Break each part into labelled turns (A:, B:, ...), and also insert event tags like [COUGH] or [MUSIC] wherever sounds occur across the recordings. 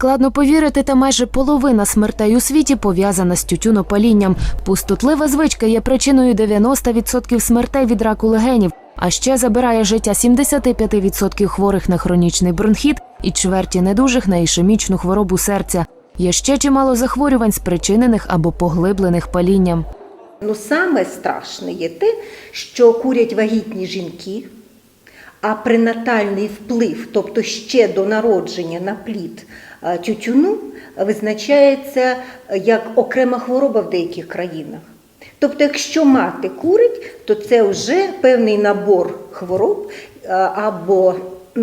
A: Складно повірити, та майже половина смертей у світі пов'язана з тютюнопалінням. Пустотлива звичка є причиною 90% смертей від раку легенів, а ще забирає життя 75% хворих на хронічний бронхіт і чверті недужих на ішемічну хворобу серця. Є ще чимало захворювань, спричинених або поглиблених палінням.
B: Ну, саме страшне є те, що курять вагітні жінки, а пренатальний вплив, тобто ще до народження на плід е, тютюну, визначається е, як окрема хвороба в деяких країнах. Тобто, якщо мати курить, то це вже певний набор хвороб е, або,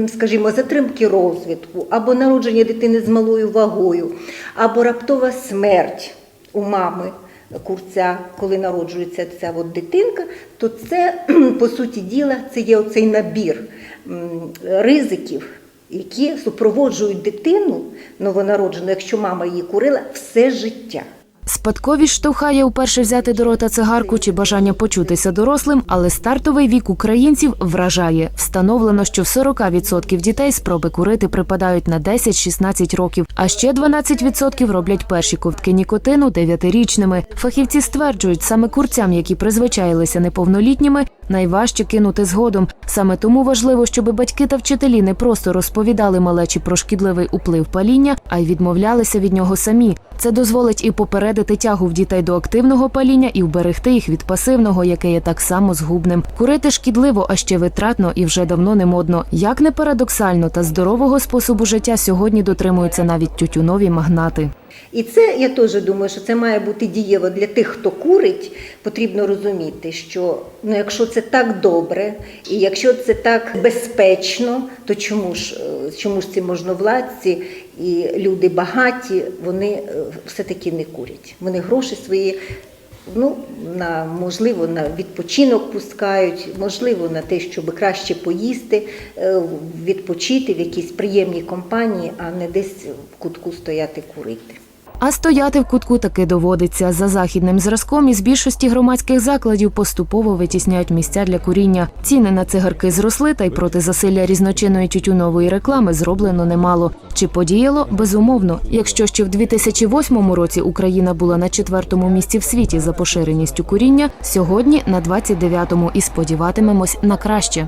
B: скажімо, затримки розвитку, або народження дитини з малою вагою, або раптова смерть у мами курця, коли народжується ця от дитинка, то це, [CLEARS THROAT] по суті діла, це є оцей набір ризиків, які супроводжують дитину новонароджену, якщо мама її курила, все життя.
A: Спадковість штовхає уперше взяти до рота цигарку чи бажання почутися дорослим, але стартовий вік українців вражає. Встановлено, що в 40% дітей спроби курити припадають на 10-16 років, а ще 12% роблять перші ковтки нікотину 9-річними. Фахівці стверджують, саме курцям, які призвичаїлися неповнолітніми, найважче кинути згодом. Саме тому важливо, щоб батьки та вчителі не просто розповідали малечі про шкідливий уплив паління, а й відмовлялися від нього самі. Це дозволить і попередити тягу в дітей до активного паління і вберегти їх від пасивного, яке є так само згубним. Курити шкідливо, а ще витратно і вже давно не модно. Як не парадоксально, та здорового способу життя сьогодні дотримуються навіть тютюнові магнати.
B: І це я теж думаю, що це має бути дієво для тих, хто курить. Потрібно розуміти, що ну, якщо це так добре, і якщо це так безпечно, то чому ж е, чому ж ці можновладці і люди багаті, вони е, все-таки не курять. Вони гроші свої. Ну, на можливо, на відпочинок пускають, можливо, на те, щоб краще поїсти, е, відпочити в якійсь приємній компанії, а не десь в кутку стояти курити.
A: А стояти в кутку таки доводиться. За західним зразком із більшості громадських закладів поступово витісняють місця для куріння. Ціни на цигарки зросли, та й проти засилля різночинної тютюнової реклами зроблено немало. Чи подіяло? Безумовно. Якщо ще в 2008 році Україна була на четвертому місці в світі за поширеністю куріння, сьогодні на 29-му і сподіватимемось на краще.